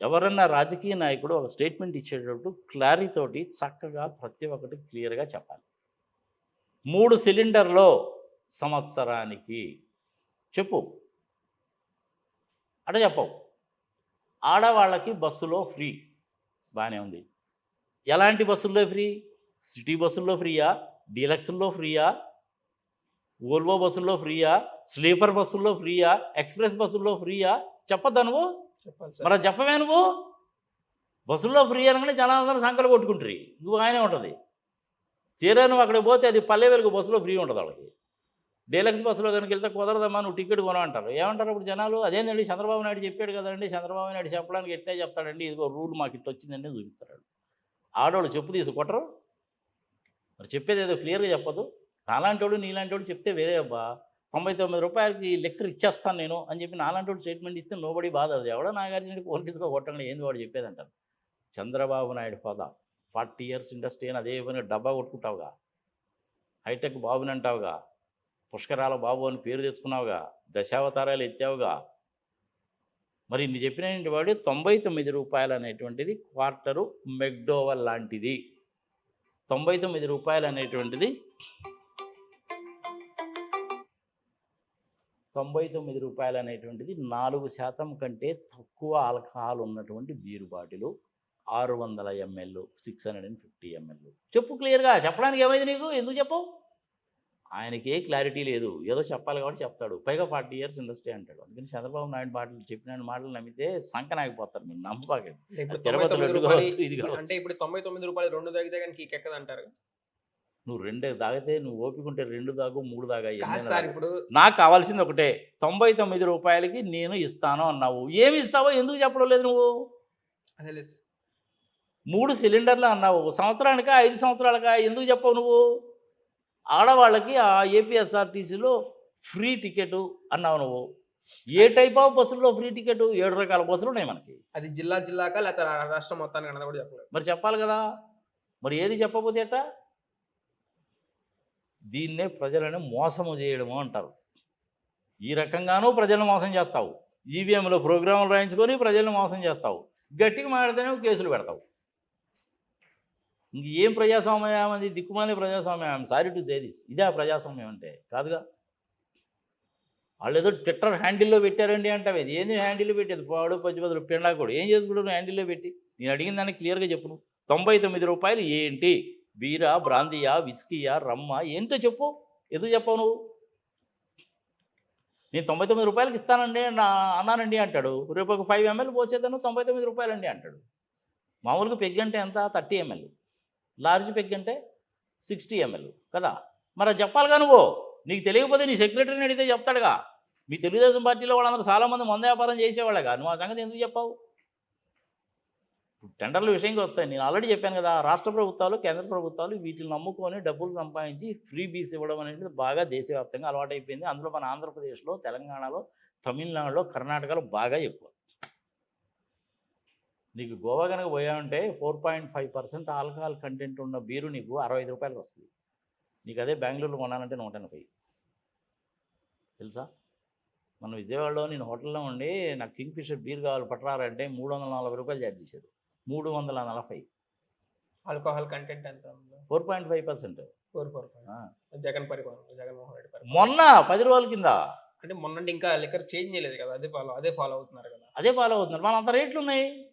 ఎవరన్నా రాజకీయ నాయకుడు ఒక స్టేట్మెంట్ ఇచ్చేటప్పుడు క్లారిటీతోటి చక్కగా ప్రతి ఒక్కటి క్లియర్గా చెప్పాలి. మూడు సిలిండర్లో సంవత్సరానికి చెప్పు. అట చెప్పవు. ఆడవాళ్ళకి బస్సులో ఫ్రీ బాగానే ఉంది. ఎలాంటి బస్సుల్లో ఫ్రీ సిటీ బస్సుల్లో ఫ్రీయా డీలక్స్లో ఫ్రీయా ఓల్వో బస్సుల్లో ఫ్రీయా స్లీపర్ బస్సుల్లో ఫ్రీయా ఎక్స్ప్రెస్ బస్సుల్లో ఫ్రీయా చెప్పొద్దా నువ్వు? మరి చెప్పవే నువ్వు? బస్సుల్లో ఫ్రీ అనగానే జనాలందరూ సంకలు కొట్టుకుంటారు. నువ్వు ఆయనే ఉంటుంది. తీరా నువ్వు అక్కడికి పోతే అది పల్లె వెలుగు బస్సులో ఫ్రీ ఉంటుంది వాళ్ళకి. డీలక్స్ బస్సులో కనుక వెళ్తే కుదరదమ్మా నువ్వు టికెట్ కొనమంటారు. ఏమంటారు ఇప్పుడు జనాలు? అదేందండి చంద్రబాబు నాయుడు చెప్పాడు కదండి చంద్రబాబు నాయుడు చెప్పడానికి ఎట్టే చెప్తాడండి? ఇదిగో రూల్ మాకు ఇట్లా వచ్చిందండి చూపిస్తాడు. ఆడవాళ్ళు చెప్పు తీసి కొట్టరు. మరి చెప్పేది ఏదో క్లియర్గా చెప్పదు నాలాంటి వాడు నీలాంటి వాడు చెప్తే వేరే అబ్బా. తొంభై తొమ్మిది రూపాయలకి లెక్కర్ ఇచ్చేస్తాను నేను అని చెప్పి నాలాంటి వాడు స్టేట్మెంట్ ఇస్తే నోబడి బాధ అది ఎవడో నాగార్జున తీసుకో కొట్టండి ఏంది వాడు చెప్పేదంటారు. చంద్రబాబు నాయుడు హోదా. ఫార్టీ ఇయర్స్ ఇండస్ట్రీ అని అదే పని డబ్బా కొట్టుకుంటావుగా. హైటెక్ బాబుని అంటావుగా. పుష్కరాల బాబు అని పేరు తెచ్చుకున్నావుగా. దశావతారాలు ఎత్తావుగా. మరి ఇన్ని చెప్పిన వాడు? తొంభై తొమ్మిది రూపాయలు అనేటువంటిది క్వార్టరు మెక్డోవల్ లాంటిది. తొంభై తొమ్మిది రూపాయలు అనేటువంటిది తొంభై తొమ్మిది రూపాయలు అనేటువంటిది నాలుగు శాతం కంటే తక్కువ ఆల్కహాల్ ఉన్నటువంటి బీరు బాటిలు ఆరు వందల ML six hundred and fifty ML చెప్పు క్లియర్గా చెప్పడానికి ఏమైంది నీకు? ఎందుకు చెప్పవు? ఆయనకి ఏ క్లారిటీ లేదు. ఏదో చెప్పాలి కాబట్టి చెప్తాడు. పైగా ఫార్టీ ఇయర్స్ ఇండస్ట్రీ అంటాడు. అందుకని చంద్రబాబు నాయుడు మాటలు చెప్పిన మాటలు నమ్మితే సంకనాగిపోతారు మీరు నమ్మకండి అంటే ఇప్పుడు తొంభై తొమ్మిది రూపాయలు రెండు తాగితే కానీ అంటారు నువ్వు రెండే తాగితే నువ్వు ఓపిక ఉంటే రెండు దాగు మూడు దాగా ఎన్నైనా సార్ తాగు. ఇప్పుడు నాకు కావాల్సింది ఒకటే తొంభై తొమ్మిది రూపాయలకి నేను ఇస్తాను అన్నావు. ఏమి ఇస్తావో ఎందుకు చెప్పడం లేదు నువ్వు. మూడు సిలిండర్లు అన్నావు. సంవత్సరానికా ఐదు సంవత్సరాలకా ఎందుకు చెప్పవు నువ్వు? ఆడవాళ్ళకి ఆ ఏపీఎస్ఆర్టీసీలో ఫ్రీ టికెట్ అన్నావు నువ్వు. ఏ టైప్ ఆఫ్ బస్సుల్లో ఫ్రీ టికెట్? ఏడు రకాల బస్సులు ఉన్నాయి మనకి. అది జిల్లా జిల్లాకా లేకపోతే రాష్ట్రం మొత్తానికి కూడా చెప్పలేదు మరి చెప్పాలి కదా. మరి ఏది చెప్పకపోతే ఎట్టా దీన్నే ప్రజలను మోసము చేయడము అంటారు. ఈ రకంగానూ ప్రజలను మోసం చేస్తావు. ఈవీఎంలో ప్రోగ్రాములు రాయించుకొని ప్రజలను మోసం చేస్తావు. గట్టిగా మాడితేనే కేసులు పెడతావు. ఇంక ఏం ప్రజాస్వామ్యం అది? దిక్కుమాలి ప్రజాస్వామ్యం. సారీ టు సే దిస్ ఇదే ప్రజాస్వామ్యం అంటే. కాదుగా? వాళ్ళు ఏదో ట్విట్టర్ హ్యాండిల్లో పెట్టారండి అంటావు. ఇది ఏంది హ్యాండిల్లో పెట్టేది? పాడు పచ్చి బదులు కూడా. ఏం చేసుకుంటారు హ్యాండిల్లో పెట్టి? నేను అడిగిన దాన్ని క్లియర్గా చెప్పు తొంభై తొమ్మిది రూపాయలు ఏంటి? బీరా బ్రాందియా విస్కీయా రమ్మ ఏంటో చెప్పు. ఎందుకు చెప్పవు నువ్వు? నేను తొంభై తొమ్మిది రూపాయలకి ఇస్తానండి నా అన్నానండి అంటాడు. రేపు ఒక ఫైవ్ ఎంఎల్ పోసేదాను తొంభై తొమ్మిది రూపాయలండి అంటాడు. మామూలుగా పెగ్ అంటే ఎంత థర్టీ ఎంఎల్ లార్జ్ పెగ్ అంటే సిక్స్టీ ఎంఎల్ కదా? మరి చెప్పాలిగా నువ్వు? నీకు తెలియకపోతే నీ సెక్రటరీని అడిగితే చెప్తాడుగా. మీ తెలుగుదేశం పార్టీలో వాళ్ళందరూ చాలామంది మంద వ్యాపారం చేసేవాళ్ళగా. నువ్వు ఆ సంగతి ఎందుకు చెప్పావు? టెండర్ల విషయంకి వస్తాయి నేను ఆల్రెడీ చెప్పాను కదా రాష్ట్ర ప్రభుత్వాలు కేంద్ర ప్రభుత్వాలు వీటిని నమ్ముకొని డబ్బులు సంపాదించి ఫ్రీ బీస్ ఇవ్వడం అనేది బాగా దేశవ్యాప్తంగా అలవాటైపోయింది. అందులో మన ఆంధ్రప్రదేశ్లో తెలంగాణలో తమిళనాడులో కర్ణాటకలో బాగా ఎక్కువ. నీకు గోవా కనుక పోయామంటే four point five percent alcohol content ఉన్న బీరు నీకు అరవై ఐదు రూపాయలకు వస్తుంది. నీకు అదే బెంగళూరులో కొనాలంటే నూట ఎనభై. తెలుసా? మన విజయవాడలో నేను హోటల్లో ఉండి నాకు కింగ్ ఫిషర్ బీర్ కావాలి పట్టరారంటే మూడు వందల నలభై రూపాయలు ఛార్జ్ చేశారు. మూడు వందల నలభై. ఆల్కహాల్ కంటెంట్ ఎంత four point five percent. Four four Jagan పరిపాలన జగన్మోహన్ రెడ్డి పరిపాలన. మొన్న పది రోజుల కింద. అంటే మొన్న ఇంకా లిక్కర్ చేంజ్ చేయలేదు కదా అదే ఫాలో అదే ఫాలో అవుతున్నారు కదా. అదే ఫాలో అవుతున్నారు. మన అంత రేట్లు ఉన్నాయి.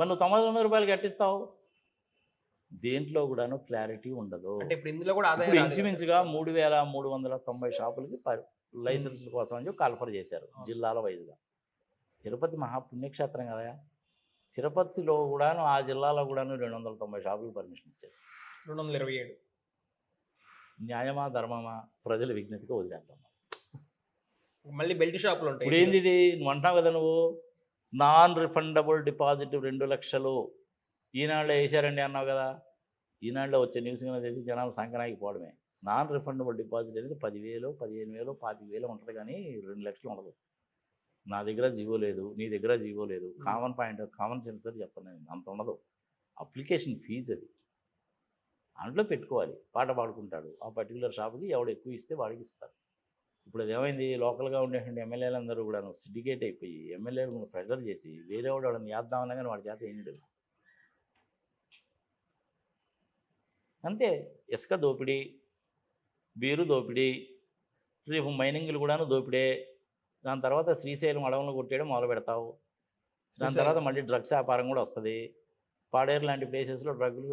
మరి నువ్వు తొంభై తొమ్మిది రూపాయలు కట్టిస్తావు. దేంట్లో కూడాను క్లారిటీ ఉండదు. అంటే ఇప్పుడు ఇందులో కూడా ఆదాయం ఇంచుమించుగా. మూడు వేల మూడు వందల తొంభై షాపులకి లైసెన్సుల కోసం అని చెప్పి కాల్ఫర్ చేశారు. జిల్లాల వైజ్గా. తిరుపతి మహాపుణ్యక్షేత్రం కదా. తిరుపతిలో కూడాను ఆ జిల్లాలో కూడాను రెండు వందల తొంభై షాపులకు పర్మిషన్ ఇచ్చారు. రెండు వందల ఇరవై ఏడు. న్యాయమా ధర్మమా ప్రజల విజ్ఞతగా వదిలేద్దాం. మళ్ళీ బెల్ట్ షాపులు ఉంటాయి. ఇప్పుడు ఏంది ఇది నువ్వు అంటావు కదా నువ్వు? నాన్ రిఫండబుల్ డిపాజిట్ రెండు లక్షలు. ఈనాడులో వేశారండి అన్నావు కదా. ఈనాడులో వచ్చే న్యూస్ కింద తెలిసి జనాలు పోవడమే. నాన్ రిఫండబుల్ డిపాజిట్ అనేది పదివేలు పదిహేను వేలు పాతిక వేలు ఉంటుంది కానీ రెండు లక్షలు ఉండదు. నా దగ్గర జీవో లేదు నీ దగ్గర జీవో లేదు. కామన్ పాయింట్ కామన్ సెన్స్ అని చెప్తాను నేను అంత ఉండదు. అప్లికేషన్ ఫీజు అది. దాంట్లో పెట్టుకోవాలి. పాట పాడుకుంటాడు. ఆ పర్టికులర్ షాప్కి ఎవడు ఎక్కువ ఇస్తే వాడికి ఇస్తారు. ఇప్పుడు అది ఏమైంది? లోకల్గా ఉండేటువంటి ఎమ్మెల్యేలు అందరూ కూడా సిండికేట్ అయిపోయి ఎమ్మెల్యేలు ప్రెజర్ చేసి వేరే వాడు వాడిని చేద్దామన్నా కానీ వాడి చేత ఏం లేదు. అంతే. ఇసుక దోపిడీ బీరు దోపిడీ రేపు మైనింగ్లు కూడాను దోపిడే దాని తర్వాత శ్రీశైలం అడవులను కొట్టేయడం మొదలు పెడతావు. దాని. తర్వాత మళ్ళీ డ్రగ్స్ వ్యాపారం కూడా వస్తుంది. పాడేరు లాంటి ప్లేసెస్లో డ్రగ్స్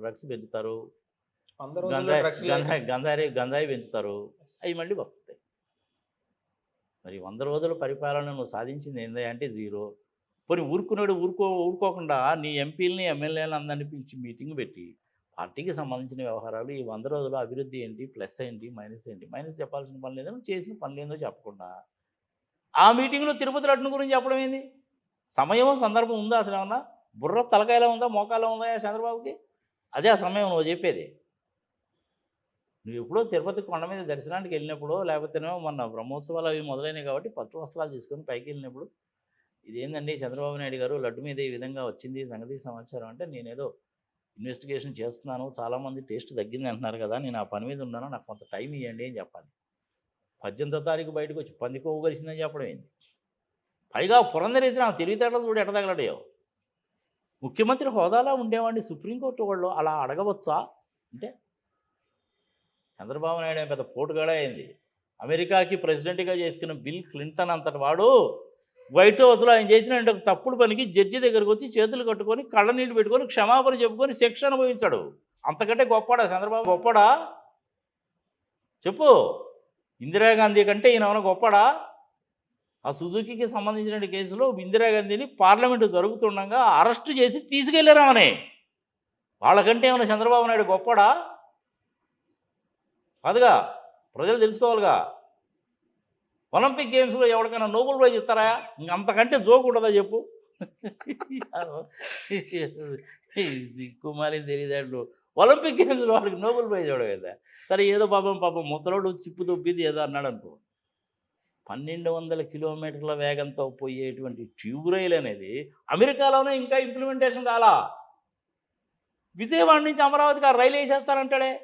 డ్రగ్స్ పెంచుతారు. గంజాయి గంజాయి గంజాయి గంజాయి పెంచుతారు. అవి మళ్ళీ వస్తాయి. మరి వంద రోజుల పరిపాలన నువ్వు సాధించింది ఏంది అంటే జీరో. పోనీ ఊరుకున్నాడు ఊరుకో ఊరుకోకుండా నీ ఎంపీలని ఎమ్మెల్యేలను అందరినీ పిలిచి మీటింగ్ పెట్టి పార్టీకి సంబంధించిన వ్యవహారాలు ఈ వంద రోజుల అభివృద్ధి ఏంటి? ప్లస్ ఏంటి? మైనస్ ఏంటి? మైనస్ చెప్పాల్సిన పని లేదో? చేసిన పని లేదో చెప్పకుండా ఆ మీటింగ్లో తిరుపతి లడ్డును గురించి చెప్పడం ఏంది? సమయం సందర్భం ఉందా అసలు ఏమన్నా? బుర్ర తలకాయలో ఉందా? మోకాలో ఉందా చంద్రబాబుకి? అదే ఆ సమయం నువ్వు చెప్పేది. నువ్వు ఎప్పుడో తిరుపతి కొండ మీద దర్శనానికి వెళ్ళినప్పుడు లేకపోతేనేమో మొన్న బ్రహ్మోత్సవాలు అవి మొదలైనవి కాబట్టి పట్టు వస్త్రాలు తీసుకొని పైకి వెళ్ళినప్పుడు ఇదేందండి చంద్రబాబు నాయుడు గారు లడ్డు మీద ఈ విధంగా వచ్చింది సంగతి సమాచారం అంటే నేనేదో ఇన్వెస్టిగేషన్ చేస్తున్నాను చాలామంది టేస్ట్ తగ్గింది అంటున్నారు కదా నేను ఆ పని మీద ఉన్నాను నాకు కొంత టైం ఇవ్వండి అని చెప్పాలి. పద్దెనిమిదో తారీఖు బయటకు వచ్చి పందికోగలిసిందని చెప్పడం ఏంది? పైగా పురంధరేసిన తెలివితేటలు చూడు ఎట ముఖ్యమంత్రి హోదాలో ఉండేవాడిని సుప్రీంకోర్టు వాళ్ళు అలా అడగవచ్చా? అంటే చంద్రబాబు నాయుడు పెద్ద పోటుగాడే అయింది. అమెరికాకి ప్రెసిడెంట్గా చేసుకున్న బిల్ క్లింటన్ అంతటి వాడు వైట్ హౌస్లో ఆయన చేసిన తప్పుడు పనికి జడ్జి దగ్గరకు వచ్చి చేతులు కట్టుకొని కళ్ళ నీళ్ళు పెట్టుకొని క్షమాపణ చెప్పుకొని శిక్ష అనుభవించాడు. అంతకంటే గొప్పడా చంద్రబాబు? గొప్పడా చెప్పు. ఇందిరాగాంధీ కంటే ఈయన ఏమైనా గొప్పడా? ఆ సుజుకికి సంబంధించిన కేసులో ఇందిరాగాంధీని పార్లమెంటు జరుగుతుండగా అరెస్టు చేసి తీసుకెళ్ళారామని వాళ్ళకంటే ఏమైనా చంద్రబాబు నాయుడు గొప్పడా? కాదుగా ప్రజలు తెలుసుకోవాలిగా. ఒలింపిక్ గేమ్స్లో ఎవరికైనా నోబెల్ ప్రైజ్ ఇస్తారా? ఇంకంతకంటే జోక్ ఉండదా చెప్పు? కుమారి తెలియదాడు. ఒలింపిక్ గేమ్స్లో వాడికి నోబెల్ ప్రైజ్ ఇవ్వడం సరే ఏదో పాపం పాపం ముసలోడు చిప్పు తొప్పిది ఏదో అన్నాడు అనుకో. పన్నెండు వందల కిలోమీటర్ల వేగంతో పోయేటువంటి ట్యూబ్ రైల్ అనేది అమెరికాలోనే ఇంకా ఇంప్లిమెంటేషన్ కాలా. విజయవాడ నుంచి అమరావతికి ఆ రైలు వేసేస్తారంటాడే.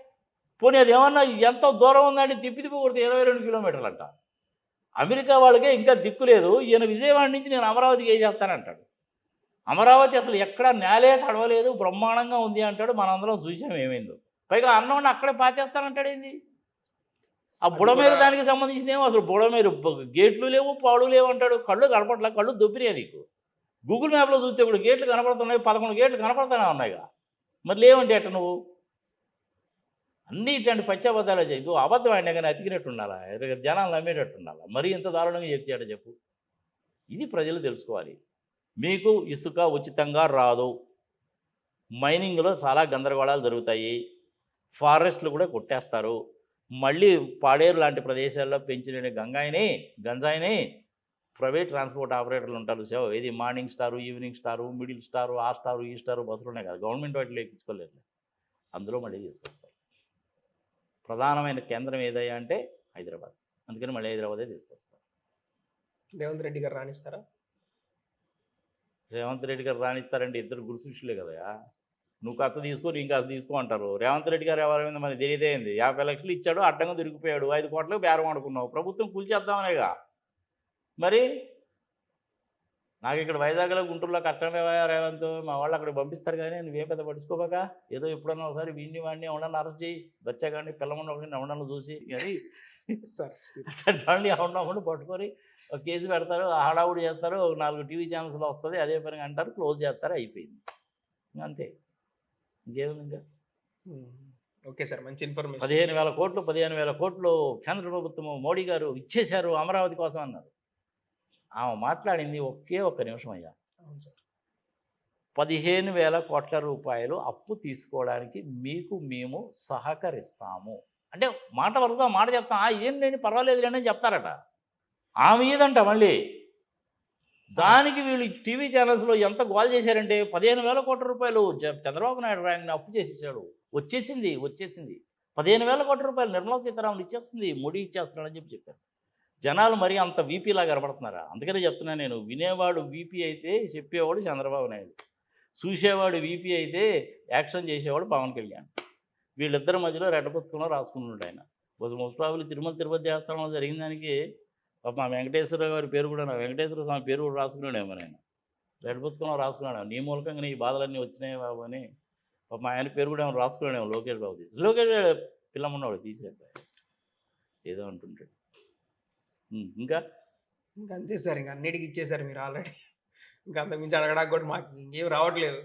పోనీ అది ఏమన్నా ఎంత దూరం ఉందంటే తిప్పి తిప్పి కొడితే ఇరవై రెండు కిలోమీటర్లు అంట అమెరికా వాళ్ళకే ఇంకా దిక్కు లేదు. ఈయన విజయవాడ నుంచి నేను అమరావతికి వేసేస్తానంటాడు. అమరావతి అసలు ఎక్కడ నేలే తడవలేదు బ్రహ్మాండంగా ఉంది అంటాడు మనందరం చూసాం ఏమైందో. పైగా అన్నం అక్కడే పాతేస్తానంటాడు ఏంది? ఆ బుడమేరు దానికి సంబంధించిన ఏమో అసలు బుడమేరు గేట్లు లేవు పాడు లేవు అంటాడు కళ్ళు కనపడట్లా కళ్ళు దొబ్బినాయి నీకు. గూగుల్ మ్యాప్లో చూస్తే ఇప్పుడు గేట్లు కనపడుతున్నాయి పదకొండు గేట్లు కనపడుతూనే ఉన్నాయిగా. మరి లేవంటే ఎట్ట నువ్వు? అన్నీ ఇట్లాంటి పశ్చాబద్ధాలు చెప్పు అబద్ధం అయినా కానీ అతికినట్టు ఉండాలా జనాలు నమ్మేటట్టు ఉండాలా మరీ ఇంత దారుణంగా చెప్తాడ చెప్పు? ఇది ప్రజలు తెలుసుకోవాలి. మీకు ఇసుక ఉచితంగా రాదు. మైనింగ్లో చాలా గందరగోళాలు జరుగుతాయి. ఫారెస్ట్లు కూడా కొట్టేస్తారు. మళ్ళీ పాడేరు లాంటి ప్రదేశాల్లో పెంచిన గంగాయిని గంజాయిని ప్రైవేట్ ట్రాన్స్పోర్ట్ ఆపరేటర్లు ఉంటారు. సేవ ఏది morning star evening star middle star ఆ స్టారు ఈ స్టారు బస్సులు ఉన్నాయి కదా. గవర్నమెంట్ వాటిలో ఎక్కించుకోలేదు అందులో మళ్ళీ తీసుకొస్తారు. ప్రధానమైన కేంద్రం ఏదయ్యా అంటే హైదరాబాద్. అందుకని మళ్ళీ హైదరాబాదే తీసుకొస్తారు. రేవంత్ రెడ్డి గారు రాణిస్తారా? రేవంత్ రెడ్డి గారు రానిస్తారంటే ఇద్దరు గురుశిష్యులే కదయా నువ్వు కథ తీసుకో నీ కథ తీసుకో అంటారు రేవంత్ రెడ్డి గారు ఎవరైంది మనకి తెలియదేంది యాభై లక్షలు ఇచ్చాడు అడ్డంగా దొరికిపోయాడు. ఐదు కోట్లకు బేరం ఆడుకున్నావు ప్రభుత్వం కూల్చేద్దామనేగా మరి నాకు ఇక్కడ వైజాగ్లో గుంటూరులో కష్టమే రేవంత్? మా వాళ్ళు అక్కడ పంపిస్తారు కానీ నువ్వేం పెద్ద పట్టించుకోబాక ఏదో ఎప్పుడన్నా ఒకసారి వీడిని వాడిని ఎవడన్నా అరెస్ట్ చేయి. దచ్చా కానీ పిల్లమని ఒకటి ఎవడన్నా చూసి. కానీ సార్. అట్లాంటి ఎవడన్నా పట్టుకొని ఒక కేసు పెడతారు హడావుడి చేస్తారు ఒక నాలుగు టీవీ ఛానల్స్లో వస్తుంది అదే పనిగా అంటారు క్లోజ్ చేస్తారు అయిపోయింది. అంతే. ఇంకేముంది ఇంకా? ఓకే సార్ మంచి ఇన్ఫర్మేషన్. పదిహేను వేల కోట్లు పదిహేను వేల కోట్లు కేంద్ర ప్రభుత్వం మోడీ గారు ఇచ్చేశారు అమరావతి కోసం అన్నారు. ఆమె మాట్లాడింది ఒకే ఒక్క నిమిషం అయ్యా. అవును సార్. పదిహేను వేల కోట్ల రూపాయలు అప్పు తీసుకోవడానికి మీకు మేము సహకరిస్తాము. అంటే మాట వరకు మాట చెప్తాం "ఆ, ఏం లేని పర్వాలేదు అని చెప్తారట. ఆమె మీదంట మళ్ళీ? దానికి వీళ్ళు టీవీ ఛానల్స్లో ఎంత గోల్ చేశారంటే పదిహేను వేల కోట్ల రూపాయలు చంద్రబాబు నాయుడు రాయని అప్పు చేసి ఇచ్చాడు వచ్చేసింది వచ్చేసింది. పదిహేను వేల కోట్ల రూపాయలు నిర్మలా సీతారామన్ ఇచ్చేస్తుంది మోడీ ఇచ్చేస్తున్నాడని చెప్పి చెప్పారు. జనాలు మరి అంత వీపీలా కనబడుతున్నారా? అందుకనే చెప్తున్నా నేను వినేవాడు వీపీ అయితే చెప్పేవాడు చంద్రబాబు నాయుడు. చూసేవాడు వీపీ అయితే యాక్షన్ చేసేవాడు పవన్ కళ్యాణ్. వీళ్ళిద్దరి మధ్యలో రెడ్డ పుస్తకంలో రాసుకున్నాడు ఆయన. బహుశా మోస్ట్ తిరుమల తిరుపతి దేవస్థానంలో జరిగిన దానికి మా వెంకటేశ్వర గారి పేరు కూడా నా వెంకటేశ్వర స్వామి పేరు కూడా రాసుకున్నాడేమో నేను రెడ్ పుస్తకంలో రాసుకున్నాడు. నీ మూలకంగా నీ బాధలన్నీ వచ్చినాయి బాబు అని పాప మా ఆయన పేరు కూడా ఏమో రాసుకున్నాడేమో లోకేష్ బాబు తీసి. లోకేష్ పిల్లమ్మన్నాడు తీసేట ఏదో అంటుంటాడు. ఇంకా? ఇంకా అంతే సార్ ఇంకా అన్నిటికీ ఇచ్చేసారు మీరు ఆల్రెడీ. ఇంకా అంత మించి అడగడానికి కూడా మాకు ఇంకేం రావట్లేదు.